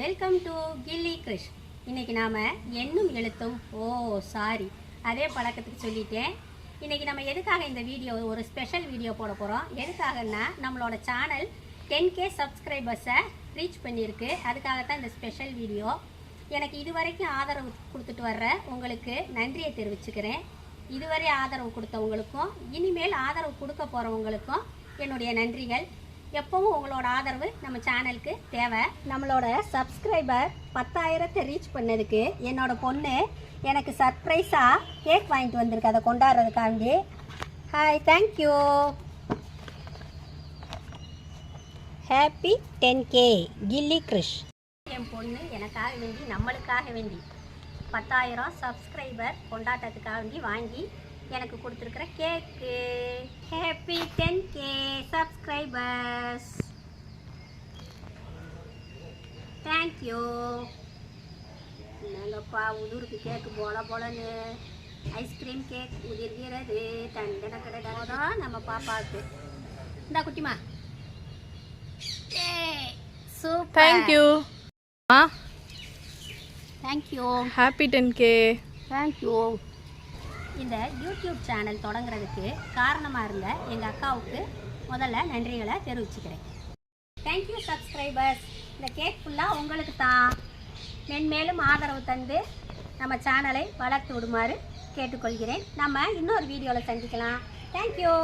Welcome to கில்லி கிருஷ். இன்னைக்கு நாம் எண்ணும் எழுத்தும் ஓ சாரி அதே பழக்கத்துக்கு சொல்லிட்டேன். இன்றைக்கி நம்ம எதுக்காக இந்த வீடியோ ஒரு ஸ்பெஷல் வீடியோ போட போகிறோம் எதுக்காகன்னா நம்மளோட சேனல் டென் கே சப்ஸ்கிரைபர்ஸை ரீச் பண்ணியிருக்கு. அதுக்காக தான் இந்த ஸ்பெஷல் வீடியோ. எனக்கு இதுவரைக்கும் ஆதரவு கொடுத்துட்டு வர்ற உங்களுக்கு நன்றியை தெரிவிச்சுக்கிறேன். இதுவரை ஆதரவு கொடுத்தவங்களுக்கும் இனிமேல் ஆதரவு கொடுக்க போகிறவங்களுக்கும் என்னுடைய நன்றிகள். எப்பவும் உங்களோட ஆதரவு நம்ம சேனலுக்கு தேவை. நம்மளோட சப்ஸ்கிரைபர் பத்தாயிரத்தை ரீச் பண்ணதுக்கு என்னோட பொண்ணு எனக்கு சர்ப்ரைஸாக கேக் வாங்கிட்டு வந்திருக்கு. அதை கொண்டாடுறதுக்காண்டி. Hi thank you happy ten K Gilli Krish. என் பொண்ணு எனக்காக வேண்டி நம்மளுக்காக வேண்டி பத்தாயிரம் சப்ஸ்கிரைபர் கொண்டாட்டத்துக்காக வேண்டி வாங்கி எனக்கு கொடுத்துருக்குற cake happy ten K subscribers thank you என்னங்கப்பா உதிருக்கு கேக்கு போல போலன்னு ஐஸ்கிரீம் கேக் உதிர்கிறது. தண்டன கடதான் நம்ம பாப்பாவுக்கு. இந்தா குட்டிமா. Super. Thank you thank you happy ten K thank you இந்த யூடியூப் சேனல் தொடங்குறதுக்கு காரணமாக இருந்த எங்கள் அக்காவுக்கு முதல்ல நன்றிகளை தெரிவிச்சுக்கிறேன். தேங்க்யூ சப்ஸ்கிரைபர்ஸ் இந்த கேக் ஃபுல்லாக உங்களுக்கு தான். மென்மேலும் ஆதரவு தந்து நம்ம சேனலை வளர்த்து விடுமாறு கேட்டுக்கொள்கிறேன். நம்ம இன்னொரு வீடியோவில் சந்திக்கலாம். தேங்க்யூ